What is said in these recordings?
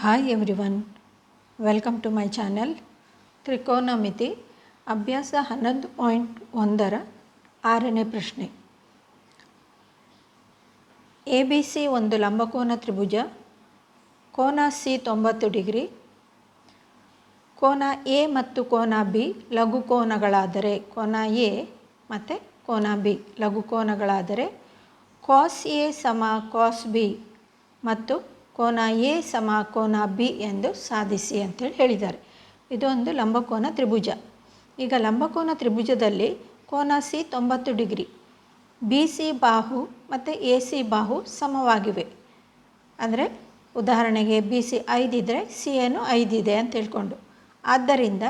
Hi everyone welcome to my channel ತ್ರಿಕೋನಮಿತಿ ಅಭ್ಯಾಸ ಹನ್ನೊಂದು point ಒಂದರ ಆರನೇ ಪ್ರಶ್ನೆ. ಎ ಬಿ ಸಿ ಒಂದು ಲಂಬಕೋನ ತ್ರಿಭುಜ, ಕೋನ ಸಿ ತೊಂಬತ್ತು ಡಿಗ್ರಿ, ಕೋನ ಎ ಮತ್ತು ಕೋನ ಬಿ ಲಘು ಕೋನಗಳಾದರೆ ಕೋನ ಎ ಮತ್ತು ಕೋನ ಬಿ ಲಘುಕೋನಗಳಾದರೆ ಕಾಸ್ ಎ ಸಮ ಕಾಸ್ ಬಿ ಮತ್ತು ಕೋನ ಎ ಸಮ ಕೋನ ಬಿ ಎಂದು ಸಾಧಿಸಿ ಅಂತೇಳಿ ಹೇಳಿದ್ದಾರೆ. ಇದೊಂದು ಲಂಬಕೋನ ತ್ರಿಭುಜ. ಈಗ ಲಂಬಕೋನ ತ್ರಿಭುಜದಲ್ಲಿ ಕೋನ ಸಿ ತೊಂಬತ್ತು ಡಿಗ್ರಿ, ಬಿ ಸಿ ಬಾಹು ಮತ್ತು ಎ ಸಿ ಬಾಹು ಸಮವಾಗಿವೆ. ಅಂದರೆ ಉದಾಹರಣೆಗೆ ಬಿ ಸಿ ಐದಿದ್ರೆ ಸಿ ಏನು ಐದಿದೆ ಅಂತ ಹೇಳ್ಕೊಂಡು. ಆದ್ದರಿಂದ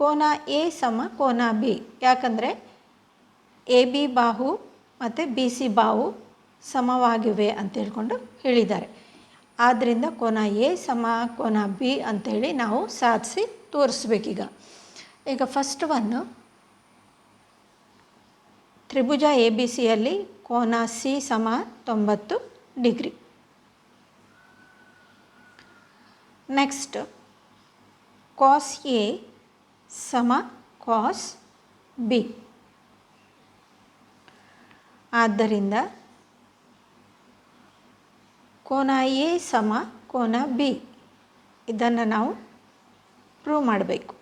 ಕೋನ ಎ ಸಮ ಕೋನ ಬಿ, ಯಾಕಂದರೆ ಎ ಬಿ ಬಾಹು ಮತ್ತು ಬಿ ಸಿ ಬಾಹು ಸಮವಾಗಿವೆ ಅಂತ ಹೇಳ್ಕೊಂಡು ಹೇಳಿದ್ದಾರೆ. ಆದ್ದರಿಂದ ಕೋನ ಎ ಸಮ ಕೋನ ಬಿ ಅಂಥೇಳಿ ನಾವು ಸಾಧಿಸಿ ತೋರಿಸ್ಬೇಕೀಗ. ಈಗ ಫಸ್ಟ್ ಒನ್ನು ತ್ರಿಭುಜ ಎ ಬಿ ಸಿಯಲ್ಲಿ ಕೋನ ಸಿ ಸಮ ತೊಂಬತ್ತು ಡಿಗ್ರಿ. ನೆಕ್ಸ್ಟ್ ಕಾಸ್ ಎ ಸಮ ಕಾಸ್ ಬಿ. ಆದ್ದರಿಂದ ಕೋನ ಎ ಸಮ ಕೋನ ಬಿ. ಇದನ್ನು ನಾವು ಪ್ರೂವ್ ಮಾಡಬೇಕು.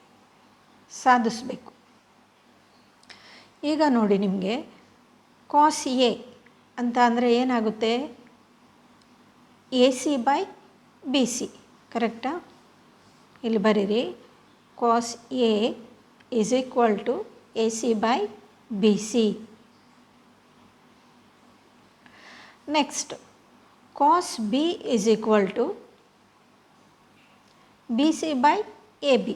ಸಾಧಿಸಬೇಕು. ಈಗ ನೋಡಿ ನಿಮಗೆ ಕಾಸ್ ಎ ಅಂತ ಅಂದರೆ ಏನಾಗುತ್ತೆ? A C by B C. ಕರೆಕ್ಟಾ ಇಲ್ಲಿ ಬರೀರಿ. Cos A is equal to A C by B C. Next cos B is equal to B C by A B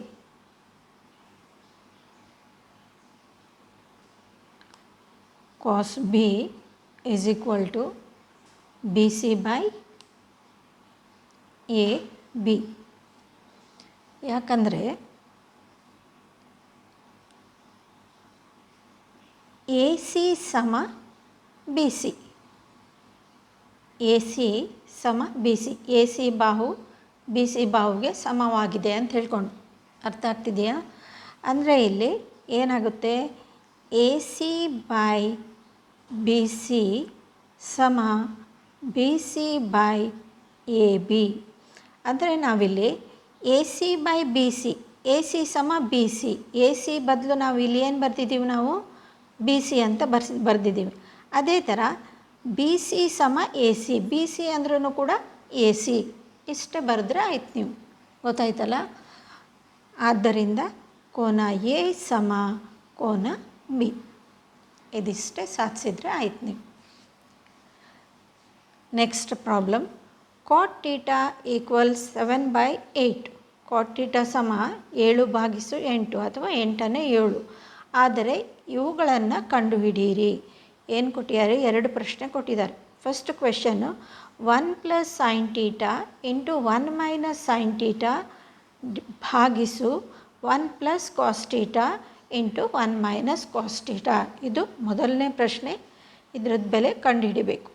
cos B is equal to B C by A B ಯಾಕಂದರೆ A C ಸಮ B C. A C ಸಮ B C. A C ಬಾಹು, B C ಬಾಹುಗೆ ಸಮವಾಗಿದೆ ಅಂತ ಹೇಳ್ಕೊಂಡು ಅರ್ಥ ಆಗ್ತಿದೆಯಾ? ಅಂದರೆ ಇಲ್ಲಿ ಏನಾಗುತ್ತೆ? A C by B C ಸಮ B C by A B. ಅಂದರೆ ನಾವಿಲ್ಲಿ A C by B C, A C ಸಮ ಬಿ ಸಿ, ಎ ಸಿ ಬದಲು ನಾವು ಇಲ್ಲಿ ಏನು ಬರ್ತಿದ್ದೀವಿ ನಾವು? ಬಿ ಸಿ ಅಂತ ಬರ್ಸಿ, ಬರೆದಿದ್ದೀವಿ. ಅದೇ ಥರ ಬಿ ಸಿ ಸಮ ಎ ಸಿ ಬಿ ಸಿ ಅಂದ್ರೂ ಕೂಡ ಎ ಸಿ ಇಷ್ಟೇ ಬರೆದ್ರೆ ಆಯ್ತು ನೀವು. ಗೊತ್ತಾಯ್ತಲ್ಲ? ಆದ್ದರಿಂದ ಕೋನ ಎ ಸಮ ಕೋನ ಬಿ ಇದಿಷ್ಟೇ ಸಾಧಿಸಿದ್ರೆ ಆಯ್ತು ನೀವು. Next problem cot theta equal seven by eight cot theta ಸಮ ಏಳು ಭಾಗಿಸು ಎಂಟು ಅಥವಾ ಎಂಟನೇ ಏಳು. ಆದರೆ ಇವುಗಳನ್ನು ಕಂಡುಹಿಡಿಯಿರಿ. ಏನು ಕೊಟ್ಟಿದ್ದಾರೆ? ಎರಡು ಪ್ರಶ್ನೆ ಕೊಟ್ಟಿದ್ದಾರೆ. First question one plus sine theta into one minus sine theta ಭಾಗಿಸು one plus cos theta into one minus cos theta ಇದು ಮೊದಲನೇ ಪ್ರಶ್ನೆ. ಇದ್ರದ್ದು ಬೆಲೆ ಕಂಡುಹಿಡಿಬೇಕು.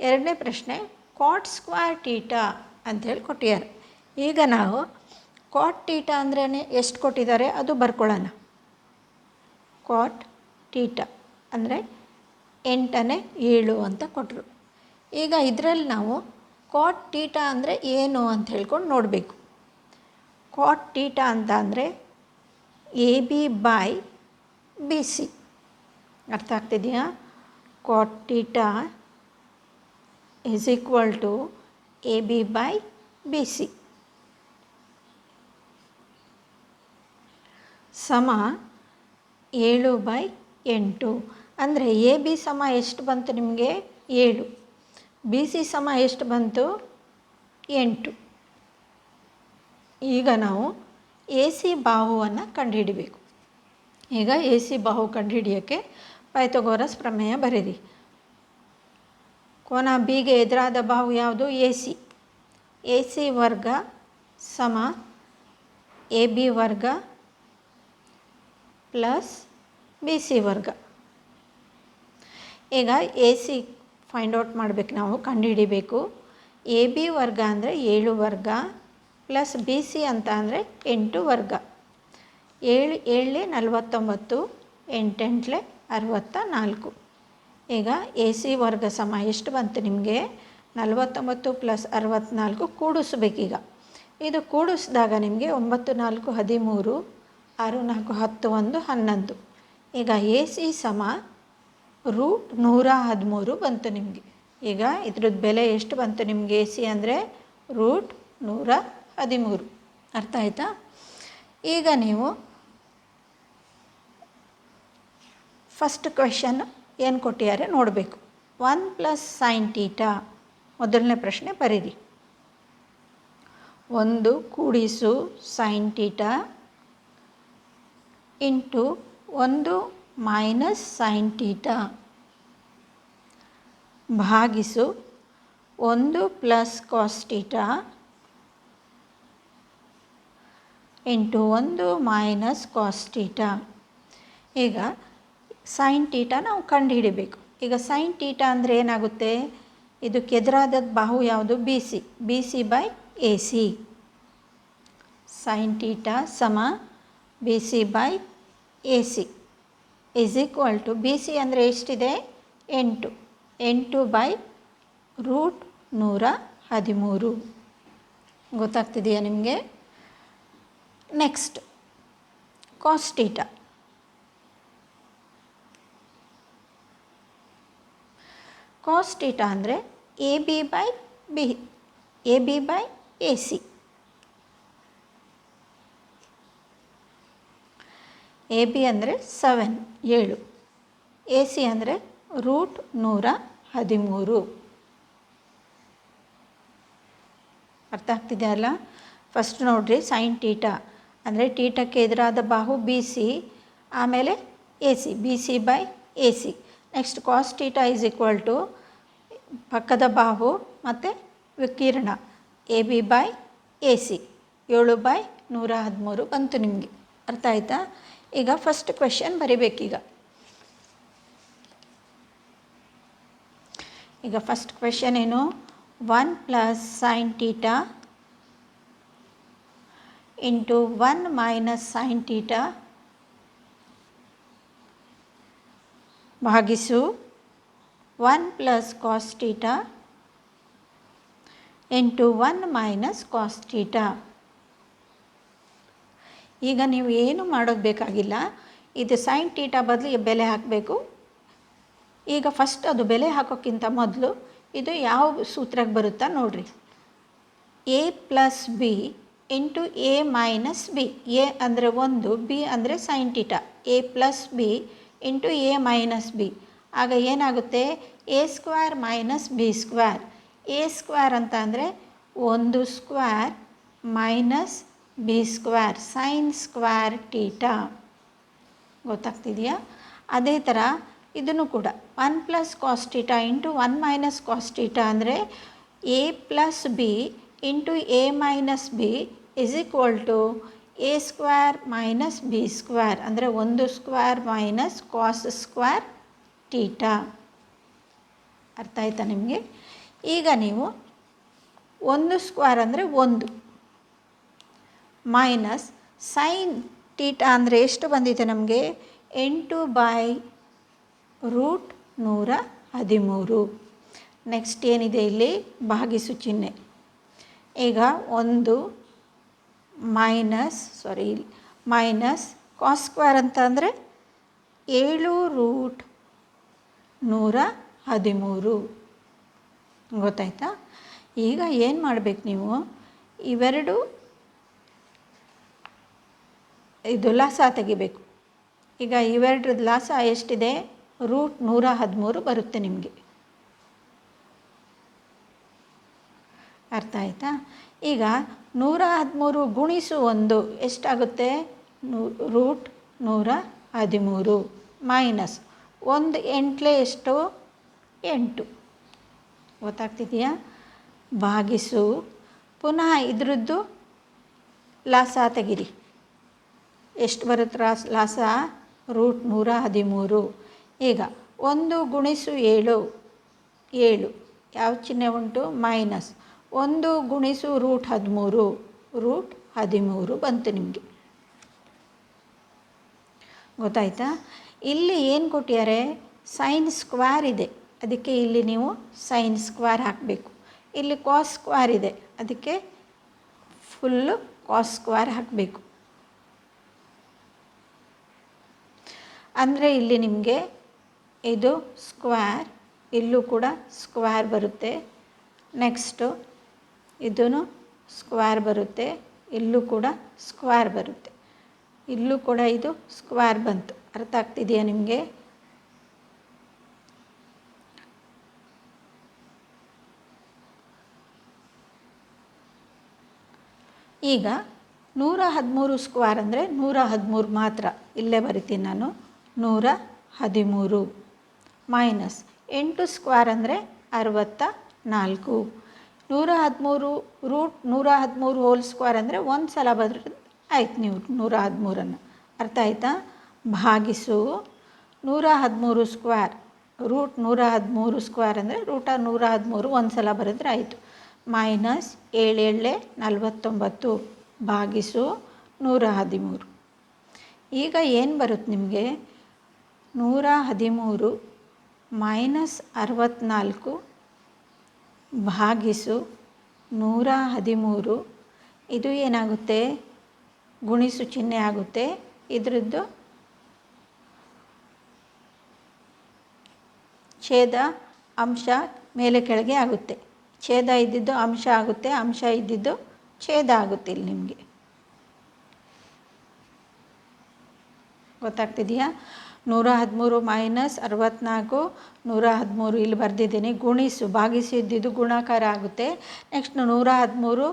ಎರಡನೇ ಪ್ರಶ್ನೆ ಕಾಟ್ ಸ್ಕ್ವಾರ್ ಟೀಟಾ ಅಂಥೇಳಿ ಕೊಟ್ಟಿದ್ದಾರೆ. ಈಗ ನಾವು ಕಾಟ್ ಟೀಟಾ ಅಂದ್ರೇ ಎಷ್ಟು ಕೊಟ್ಟಿದ್ದಾರೆ? ಅದು ಬರ್ಕೊಳ್ಳೋಣ. ಕಾಟ್ ಟೀಟಾ ಅಂದರೆ ಎಂಟನೇ ಏಳು ಅಂತ ಕೊಟ್ಟರು ಈಗ ಇದರಲ್ಲಿ ನಾವು ಕಾಟ್ ಟೀಟಾ ಅಂದರೆ ಏನು ಅಂತ ಹೇಳ್ಕೊಂಡು ನೋಡಬೇಕು. ಕಾಟ್ ಟೀಟಾ ಅಂತ ಅಂದರೆ A B by B C ಅರ್ಥ ಆಗ್ತಿದೆಯಾ? Cot theta is equal to A B by B C ಸಮ ಏಳು ಬೈ ಎಂಟು. ಅಂದರೆ ಎ, ಬಿ ಸಮ ಎಷ್ಟು ಬಂತು ನಿಮಗೆ? ಏಳು. ಬಿ, ಸಿ ಸಮ ಎಷ್ಟು ಬಂತು? ಎಂಟು. ಈಗ ನಾವು ಎ, ಸಿ ಬಾಹುವನ್ನು ಕಂಡುಹಿಡಿಬೇಕು. ಈಗ ಎ, ಸಿ ಬಾಹು ಕಂಡುಹಿಡಿಯೋಕ್ಕೆ ಪೈಥಗೋರಸ್ ಪ್ರಮೇಯ ಬರೀರಿ ಕೋನ ಬಿಗೆ ಎದುರಾದ ಬಾಹು ಯಾವುದು? A, C. ಎ, ಸಿ ವರ್ಗ ಸಮ ಎ, ಬಿ ವರ್ಗ ಪ್ಲಸ್ ಬಿ, ಸಿ ವರ್ಗ. ಈಗ ಎ ಸಿ ಫೈಂಡ್ ಔಟ್ ಮಾಡಬೇಕು ನಾವು, ಕಂಡುಹಿಡಿಬೇಕು. ಎ ಬಿ ವರ್ಗ ಅಂದರೆ ಏಳು ವರ್ಗ, ಪ್ಲಸ್ ಬಿ ಸಿ ಅಂತ ಅಂದರೆ ಎಂಟು ವರ್ಗ. ಏಳು ಏಳೇ ನಲವತ್ತೊಂಬತ್ತು, ಎಂಟೆಂಟ್ಲೆ ಅರವತ್ತ ನಾಲ್ಕು ಈಗ ಎ ಸಿ ವರ್ಗ ಸಮ ಎಷ್ಟು ಬಂತು ನಿಮಗೆ? ನಲವತ್ತೊಂಬತ್ತು ಪ್ಲಸ್ ಅರವತ್ತ್ನಾಲ್ಕು ಕೂಡಿಸ್ಬೇಕೀಗ. ಇದು ಕೂಡಿಸಿದಾಗ ನಿಮಗೆ ಒಂಬತ್ತು, ನಾಲ್ಕು, ಹದಿಮೂರು, ಆರು, ನಾಲ್ಕು, ಹತ್ತು, ಒಂದು, ಹನ್ನೊಂದು. ಈಗ ಎ ಸಿ ಸಮ ರೂಟ್ ನೂರ ಹದಿಮೂರು ಬಂತು ನಿಮಗೆ. ಈಗ ಇದ್ರದ್ದು ಬೆಲೆ ಎಷ್ಟು ಬಂತು ನಿಮಗೆ ಎ ಸಿ ಅಂದರೆ ರೂಟ್ ನೂರ ಹದಿಮೂರು. ಅರ್ಥ ಆಯ್ತಾ? ಈಗ ನೀವು ಫಸ್ಟ್ ಕ್ವೆಶನ್ ಏನು ಕೊಟ್ಟಿದ್ದಾರೆ ನೋಡಬೇಕು. ಒನ್ ಪ್ಲಸ್ ಸೈನ್ ಟೀಟಾ ಮೊದಲನೇ ಪ್ರಶ್ನೆ ಬರೀರಿ. ಒಂದು ಕೂಡಿಸು ಸೈನ್ ಟೀಟಾ ಇಂಟು ಒಂದು ಮೈನಸ್ ಸೈನ್ ಟೀಟಾ ಭಾಗಿಸು ಒಂದು ಪ್ಲಸ್ ಕಾಸ್ಟೀಟಾ ಇಂಟು ಒಂದು ಮೈನಸ್ ಕಾಸ್ಟೀಟಾ ಈಗ ಸೈನ್ ಟೀಟಾ ನಾವು ಕಂಡುಹಿಡಿಬೇಕು. ಈಗ ಸೈನ್ ಟೀಟಾ ಅಂದರೆ ಏನಾಗುತ್ತೆ? ಇದು ಕೆದರಾದದ್ದು ಬಾಹು ಯಾವುದು? B C B C by A C sine theta ಸಮ B C by A C is equal to B C ಅಂದರೆ ಎಷ್ಟಿದೆ? ಎಂಟು. ಎಂಟು ಬೈ ರೂಟ್ ನೂರ ಹದಿಮೂರು. ಗೊತ್ತಾಗ್ತಿದೆಯಾ ನಿಮಗೆ? Next cos theta cos theta ಅಂದರೆ A B by B A B by A C A B ಅಂದರೆ ಸೆವೆನ್, ಏಳು. ಎ ಸಿ ಅಂದರೆ ರೂಟ್ ನೂರ ಹದಿಮೂರು. ಅರ್ಥ ಆಗ್ತಿದೆಯಲ್ಲ ಫಸ್ಟ್ ನೋಡಿರಿ ಸೈನ್ ಟೀಟ ಅಂದರೆ ಟೀಟಕ್ಕೆ ಎದುರಾದ ಬಾಹು ಬಿ ಸಿ, ಆಮೇಲೆ A C, B C by A C. Next cos theta is equal to ಪಕ್ಕದ ಬಾಹು ಮತ್ತು ವಿಕಿರಣ. A B by A C. ಏಳು ಬೈ ನೂರ ಹದಿಮೂರು ಬಂತು ನಿಮಗೆ. ಅರ್ಥ ಆಯ್ತಾ? ಈಗ ಫಸ್ಟ್ ಕ್ವೆಶನ್ ಬರಿಬೇಕೀಗ. ಈಗ ಫಸ್ಟ್ ಕ್ವೆಶನ್ ಏನು? One plus sine theta into one minus sine theta ಭಾಗಿಸು one plus cos theta into one minus cos theta ಈಗ ನೀವು ಏನು ಮಾಡೋದು ಬೇಕಾಗಿಲ್ಲ. ಇದು ಸೈನ್ ಟೀಟಾ ಬದಲು ಬೆಲೆ ಹಾಕಬೇಕು. ಈಗ ಫಸ್ಟ್ ಅದು ಬೆಲೆ ಹಾಕೋಕ್ಕಿಂತ ಮೊದಲು ಇದು ಯಾವ ಸೂತ್ರಕ್ಕೆ ಬರುತ್ತಾ ನೋಡಿರಿ. A plus B into A minus B A ಅಂದರೆ ಒಂದು ಬಿ ಅಂದರೆ sine theta A plus B into A minus B ಆಗ ಏನಾಗುತ್ತೆ? A square minus B square A square ಅಂತ ಅಂದರೆ ಒಂದು square minus B square sine square theta ಗೊತ್ತಾಗ್ತಿದೆಯಾ? ಅದೇ ಥರ ಇದನ್ನು ಕೂಡ one plus cos theta into one minus cos theta ಅಂದರೆ A plus B into A minus B is equal to A square minus B square ಅಂದರೆ ಒಂದು square minus cos square theta ಅರ್ಥ ಆಯ್ತಾ ನಿಮಗೆ? ಈಗ ನೀವು ಒಂದು ಸ್ಕ್ವೇರ್ ಅಂದರೆ ಒಂದು. ಮೈನಸ್ ಸೈನ್ ಟೀಟಾ ಅಂದರೆ ಎಷ್ಟು ಬಂದಿದೆ ನಮಗೆ? ಎಂಟು ಬೈ ರೂಟ್ ನೂರ ಹದಿಮೂರು. ನೆಕ್ಸ್ಟ್ ಏನಿದೆ ಇಲ್ಲಿ? ಭಾಗಿಸು ಚಿಹ್ನೆ. ಈಗ ಒಂದು minus sorry minus cos square ಅಂತ ಅಂದರೆ ಏಳು ರೂಟ್ ನೂರ ಹದಿಮೂರು. ಗೊತ್ತಾಯ್ತಾ? ಈಗ ಏನು ಮಾಡಬೇಕು ನೀವು? ಇವೆರಡು ಇದು ಲಾಸ ತೆಗಿಬೇಕು. ಈಗ ಇವೆರಡ್ರದ್ದು ಲಾಸ ಎಷ್ಟಿದೆ? ರೂಟ್ ನೂರ ಹದಿಮೂರು ಬರುತ್ತೆ ನಿಮಗೆ. ಅರ್ಥ ಆಯಿತಾ? ಈಗ ನೂರ ಹದಿಮೂರು ಗುಣಿಸು ಒಂದು ಎಷ್ಟಾಗುತ್ತೆ? ನೂ, ರೂಟ್ ನೂರ ಹದಿಮೂರು ಮೈನಸ್ ಒಂದು ಎಂಟ್ಲೆ ಎಷ್ಟು? ಎಂಟು. ಗೊತ್ತಾಗ್ತಿದೆಯಾ? ಭಾಗಿಸು. ಪುನಃ ಇದರದ್ದು ಲಾಸ ತೆಗಿರಿ. ಎಷ್ಟು ಬರುತ್ತೆ ರಾಸ್ ಲಾಸ? ರೂಟ್ ನೂರ ಹದಿಮೂರು. ಈಗ ಒಂದು ಗುಣಿಸು ಏಳು ಏಳು. ಯಾವ ಚಿಹ್ನೆ ಉಂಟು? ಮೈನಸ್. ಒಂದು ಗುಣಿಸು ರೂಟ್ ಹದಿಮೂರು ರೂಟ್ ಹದಿಮೂರು ಬಂತು ನಿಮಗೆ. ಗೊತ್ತಾಯ್ತಾ? ಇಲ್ಲಿ ಏನು ಕೊಟ್ಟಿದ್ದಾರೆ? ಸೈನ್ ಸ್ಕ್ವಾರ್ ಇದೆ. ಅದಕ್ಕೆ ಇಲ್ಲಿ ನೀವು ಸೈನ್ ಸ್ಕ್ವಾರ್ ಹಾಕಬೇಕು. ಇಲ್ಲಿ ಕಾಸ್ ಸ್ಕ್ವಾರ್ ಇದೆ. ಅದಕ್ಕೆ ಫುಲ್ಲು ಕಾಸ್ ಸ್ಕ್ವಾರ್ ಹಾಕಬೇಕು. ಅಂದರೆ ಇಲ್ಲಿ ನಿಮಗೆ ಇದು ಸ್ಕ್ವೇರ್ ಇಲ್ಲೂ ಕೂಡ ಸ್ಕ್ವೇರ್ ಬರುತ್ತೆ. ನೆಕ್ಸ್ಟು ಇದೂ ಸ್ಕ್ವೇರ್ ಬರುತ್ತೆ, ಇಲ್ಲೂ ಕೂಡ ಸ್ಕ್ವೇರ್ ಬರುತ್ತೆ. ಇಲ್ಲೂ ಕೂಡ ಇದು ಸ್ಕ್ವೇರ್ ಬಂತು. ಅರ್ಥ ಆಗ್ತಿದೆಯಾ ನಿಮಗೆ? ಈಗ ನೂರ ಹದಿಮೂರು ಸ್ಕ್ವೇರ್ ಅಂದರೆ ನೂರ ಹದಿಮೂರು ಮಾತ್ರ. ಇಲ್ಲೇ ಬರಿತೀನಿ ನಾನು. ನೂರ ಹದಿಮೂರು. ಮೈನಸ್ ಎಂಟು ಸ್ಕ್ವೇರ್ ಅಂದರೆ ಅರವತ್ತ ನಾಲ್ಕು. ನೂರ ಹದಿಮೂರು ರೂಟ್ ನೂರ ಹದಿಮೂರು ಹೋಲ್ ಸ್ಕ್ವೇರ್ ಅಂದರೆ ಒಂದು ಸಲ ಬದ್ರೆ ಆಯ್ತು ನೀವು ನೂರ ಹದಿಮೂರನ್ನು. ಅರ್ಥ ಆಯ್ತಾ? ಭಾಗಿಸು. ನೂರ ಹದಿಮೂರು ಸ್ಕ್ವೇರ್ ರೂಟ್ ನೂರ ಹದಿಮೂರು ಸ್ಕ್ವೇರ್ ಅಂದರೆ ರೂಟ ನೂರ ಹದಿಮೂರು ಒಂದು ಸಲ ಬರೆದ್ರೆ ಆಯಿತು. ಮೈನಸ್ ಏಳೇಳೆ ನಲವತ್ತೊಂಬತ್ತು. ಭಾಗಿಸು ನೂರ ಹದಿಮೂರು. ಈಗ ಏನು ಬರುತ್ತೆ ನಿಮಗೆ? ನೂರ ಹದಿಮೂರು ಮೈನಸ್ ಅರವತ್ತ್ನಾಲ್ಕು ಭಾಗಿಸು ನೂರ ಹದಿಮೂರು. ಇದು ಏನಾಗುತ್ತೆ? ಗುಣಿಸು ಚಿಹ್ನೆ ಆಗುತ್ತೆ. ಇದರದ್ದು ಛೇದ ಅಂಶ ಮೇಲೆ ಕೆಳಗೆ ಆಗುತ್ತೆ. ಛೇದ ಇದ್ದಿದ್ದು ಅಂಶ ಆಗುತ್ತೆ, ಅಂಶ ಇದ್ದಿದ್ದು ಛೇದ ಆಗುತ್ತೆ ಇಲ್ಲಿ ನಿಮಗೆ. ಗೊತ್ತಾಗ್ತಿದೆಯಾ? ನೂರ ಹದಿಮೂರು ಮೈನಸ್ ಅರವತ್ತ್ನಾಲ್ಕು ನೂರ ಹದಿಮೂರು ಇಲ್ಲಿ ಬರೆದಿದ್ದೀನಿ. ಗುಣಿಸು ಭಾಗಿಸಿ ಇದ್ದಿದ್ದು ಗುಣಾಕಾರ ಆಗುತ್ತೆ. ನೆಕ್ಸ್ಟ್ ನೂರ ಹದಿಮೂರು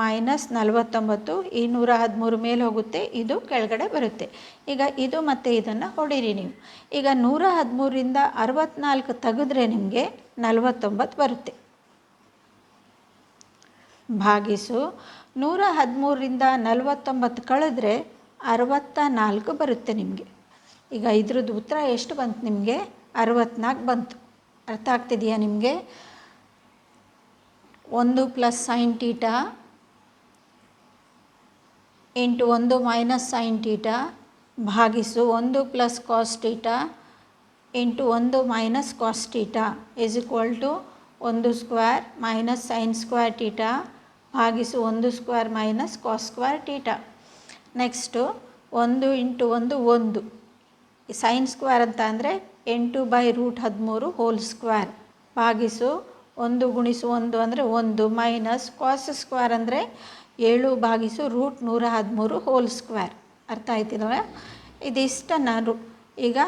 ಮೈನಸ್ ನಲವತ್ತೊಂಬತ್ತು, ಈ ನೂರ ಹದಿಮೂರು ಮೇಲೆ ಹೋಗುತ್ತೆ, ಇದು ಕೆಳಗಡೆ ಬರುತ್ತೆ. ಈಗ ಇದು ಮತ್ತು ಇದನ್ನು ಹೊಡಿರಿ ನೀವು. ಈಗ ನೂರ ಹದಿಮೂರಿಂದ ಅರವತ್ತ್ನಾಲ್ಕು ತೆಗೆದ್ರೆ ನಿಮಗೆ ನಲವತ್ತೊಂಬತ್ತು ಬರುತ್ತೆ. ಭಾಗಿಸು ನೂರ ಹದಿಮೂರಿಂದ ನಲವತ್ತೊಂಬತ್ತು ಕಳೆದ್ರೆ ಅರವತ್ತ ನಾಲ್ಕು ಬರುತ್ತೆ ನಿಮಗೆ. ಈಗ ಇದ್ರದ್ದು ಉತ್ತರ ಎಷ್ಟು ಬಂತು ನಿಮಗೆ? ಅರವತ್ನಾಲ್ಕು ಬಂತು. ಅರ್ಥ ಆಗ್ತಿದೆಯಾ ನಿಮಗೆ? ಒಂದು ಪ್ಲಸ್ ಸೈನ್ ಟೀಟಾ ಇಂಟು ಒಂದು ಮೈನಸ್ ಸೈನ್ ಟೀಟಾ ಭಾಗಿಸು ಒಂದು ಪ್ಲಸ್ ಕಾಸ್ ಟೀಟಾ ಇಂಟು ಒಂದು minus cos theta is equal to ಒಂದು square minus sine square theta ಭಾಗಿಸು ಒಂದು square minus cos square theta next ಒಂದು ಇಂಟು ಒಂದು ಒಂದು. ಸೈನ್ ಸ್ಕ್ವೇರ್ ಅಂತ ಅಂದರೆ ಎಂಟು ಬೈ ರೂಟ್ ಹದಿಮೂರು ಹೋಲ್ ಸ್ಕ್ವೇರ್ ಭಾಗಿಸು ಒಂದು ಗುಣಿಸು ಒಂದು ಅಂದರೆ ಒಂದು ಮೈನಸ್ ಕಾಸ್ ಸ್ಕ್ವೇರ್ ಅಂದರೆ ಏಳು ಭಾಗಿಸು ರೂಟ್ ನೂರ ಹದಿಮೂರು ಹೋಲ್ ಸ್ಕ್ವೇರ್ ಅರ್ಥ ಆಯ್ತಿಲ್ವ ಇದಿಷ್ಟ ನಾನು ಈಗ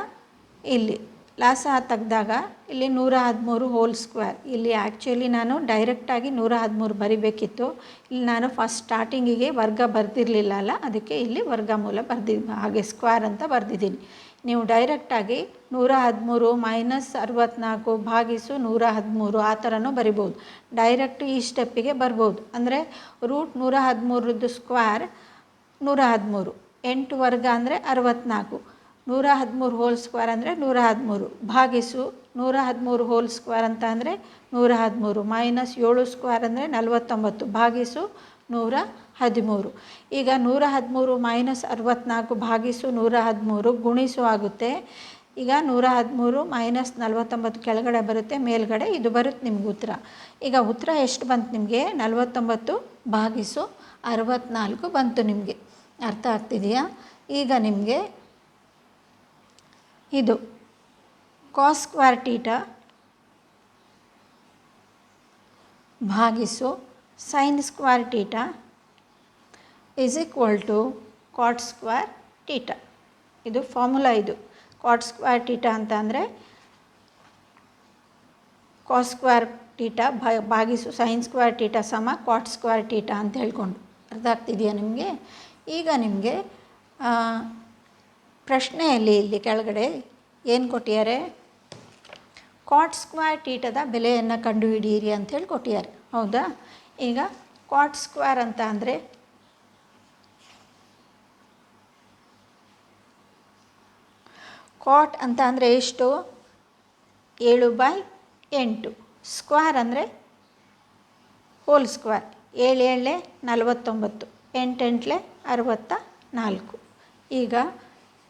ಇಲ್ಲಿ ಲಾಸ ತೆಗ್ದಾಗ ಇಲ್ಲಿ ನೂರ ಹದಿಮೂರು ಹೋಲ್ ಸ್ಕ್ವೇರ್ ಇಲ್ಲಿ ಆ್ಯಕ್ಚುಲಿ ನಾನು ಡೈರೆಕ್ಟಾಗಿ ನೂರ ಹದಿಮೂರು ಬರಿಬೇಕಿತ್ತು. ಇಲ್ಲಿ ನಾನು ಫಸ್ಟ್ ಸ್ಟಾರ್ಟಿಂಗಿಗೆ ವರ್ಗ ಬರೆದಿರಲಿಲ್ಲ ಅಲ್ಲ, ಅದಕ್ಕೆ ಇಲ್ಲಿ ವರ್ಗಮೂಲ ಬರೆದಿ ಹಾಗೆ ಸ್ಕ್ವೇರ್ ಅಂತ ಬರೆದಿದ್ದೀನಿ. ನೀವು ಡೈರೆಕ್ಟಾಗಿ ನೂರ ಹದಿಮೂರು ಮೈನಸ್ ಅರವತ್ತ್ನಾಲ್ಕು ಭಾಗಿಸು ನೂರ ಹದಿಮೂರು ಆ ಥರನೂ ಬರಿಬೋದು. ಡೈರೆಕ್ಟ್ ಈ ಸ್ಟೆಪ್ಪಿಗೆ ಬರ್ಬೋದು. ಅಂದರೆ ರೂಟ್ ನೂರ ಹದಿಮೂರದ್ದು ಸ್ಕ್ವೇರ್ ನೂರ ಹದಿಮೂರು ಎಂಟು ವರ್ಗ ಅಂದರೆ ಅರವತ್ತ್ನಾಲ್ಕು ನೂರ ಹದಿಮೂರು ಹೋಲ್ ಸ್ಕ್ವೇರ್ ಅಂದರೆ ನೂರ ಹದಿಮೂರು ಭಾಗಿಸು ನೂರ ಹದಿಮೂರು ಹೋಲ್ ಸ್ಕ್ವೇರ್ ಅಂತ ಅಂದರೆ ನೂರ ಹದಿಮೂರು ಮೈನಸ್ ಏಳು ಸ್ಕ್ವೇರ್ ಅಂದರೆ ನಲವತ್ತೊಂಬತ್ತು. ಭಾಗಿಸು ನೂರ ಹದಿಮೂರು. ಈಗ ನೂರ ಹದಿಮೂರು ಮೈನಸ್ ಅರವತ್ತ್ನಾಲ್ಕು ಭಾಗಿಸು ನೂರ ಹದಿಮೂರು ಗುಣಿಸು ಆಗುತ್ತೆ. ಈಗ ನೂರ ಹದಿಮೂರು ಮೈನಸ್ ನಲ್ವತ್ತೊಂಬತ್ತು ಕೆಳಗಡೆ ಬರುತ್ತೆ, ಮೇಲ್ಗಡೆ ಇದು ಬರುತ್ತೆ ನಿಮ್ಗೆ ಉತ್ತರ. ಈಗ ಉತ್ತರ ಎಷ್ಟು ಬಂತು ನಿಮಗೆ? ನಲವತ್ತೊಂಬತ್ತು ಭಾಗಿಸು ಅರವತ್ತ್ನಾಲ್ಕು ಬಂತು ನಿಮಗೆ. ಅರ್ಥ ಆಗ್ತಿದೆಯಾ? ಈಗ ನಿಮಗೆ ಇದು ಕಾಸ್ ಸ್ಕ್ವೇರ್ ಟೀಟಾ ಭಾಗಿಸು sine square theta is equal to cot square theta ಇದು ಫಾರ್ಮುಲಾ ಇದು. ಕಾಟ್ ಸ್ಕ್ವೇರ್ ಟೀಟಾ ಅಂತ ಅಂದರೆ ಕಾಸ್ ಸ್ಕ್ವೇರ್ ಟೀಟಾ ಭಾಗಿಸು ಸೈನ್ ಸ್ಕ್ವೇರ್ ಟೀಟಾ ಸಮ ಕಾಟ್ ಸ್ಕ್ವೇರ್ ಟೀಟಾ ಅಂತ ಹೇಳ್ಕೊಂಡು. ಅರ್ಥ ಆಗ್ತಿದೆಯಾ ನಿಮಗೆ? ಈಗ ನಿಮಗೆ ಪ್ರಶ್ನೆಯಲ್ಲಿ ಇಲ್ಲಿ ಕೆಳಗಡೆ ಏನು ಕೊಟ್ಟಿದ್ದಾರೆ? ಕಾಟ್ ಸ್ಕ್ವೇರ್ ಟೀಟದ ಬೆಲೆಯನ್ನು ಕಂಡುಹಿಡಿಯಿರಿ ಅಂಥೇಳಿ ಕೊಟ್ಟಿದ್ದಾರೆ. ಹೌದಾ? ಈಗ ಕಾಟ್ ಸ್ಕ್ವೇರ್ ಅಂತ ಅಂದರೆ ಕಾಟ್ ಅಂತ ಅಂದರೆ ಎಷ್ಟು? ಏಳು ಬೈ ಎಂಟು. ಸ್ಕ್ವಾರ್ ಅಂದರೆ ಹೋಲ್ ಸ್ಕ್ವಾರ್ ಏಳು ಏಳೆ ನಲವತ್ತೊಂಬತ್ತು. ಎಂಟೆಂಟ್ಲೆ ಅರವತ್ತ ನಾಲ್ಕು ಈಗ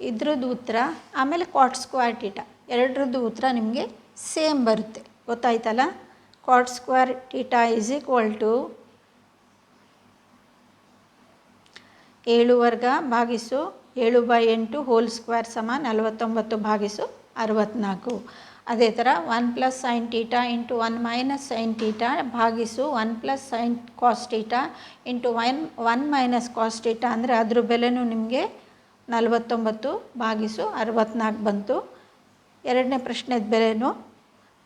ಇದ್ರದ್ದು ಉತ್ತರ, ಆಮೇಲೆ ಕ್ವಾಟ್ ಸ್ಕ್ವಾರ್ ಟೀಟ ಎರಡರದ್ದು ಉತ್ತರ ನಿಮಗೆ ಸೇಮ್ ಬರುತ್ತೆ. ಗೊತ್ತಾಯ್ತಲ್ಲ? Cot square theta is equal to ಏಳು ವರ್ಗ ಭಾಗಿಸು ಏಳು ಬೈ ಎಂಟು ಹೋಲ್ ಸ್ಕ್ವೇರ್ ಸಮ ನಲವತ್ತೊಂಬತ್ತು ಭಾಗಿಸು ಅರವತ್ತ್ನಾಲ್ಕು ಅದೇ ಥರ one plus sine theta into one minus sine theta ಭಾಗಿಸು one plus sine cos theta into one one minus cos theta ಅಂದರೆ ಅದ್ರ ಬೆಲೆನೂ ನಿಮಗೆ ನಲವತ್ತೊಂಬತ್ತು ಭಾಗಿಸು ಅರವತ್ತ್ನಾಲ್ಕು ಬಂತು. ಎರಡನೇ ಪ್ರಶ್ನೆದ ಬೆಲೆನೂ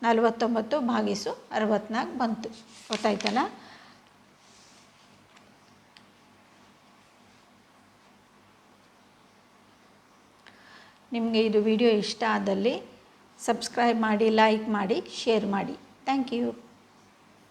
ನಲವತ್ತೊಂಬತ್ತು ಭಾಗಿಸು ಅರವತ್ತ್ನಾಲ್ಕು ಬಂತು. ಗೊತ್ತಾಯ್ತಲ್ಲ? ನಿಮಗೆ ಇದು ವಿಡಿಯೋ ಇಷ್ಟ ಆದಲ್ಲಿ ಸಬ್ಸ್ಕ್ರೈಬ್ ಮಾಡಿ ಲೈಕ್ ಮಾಡಿ ಶೇರ್ ಮಾಡಿ. Thank you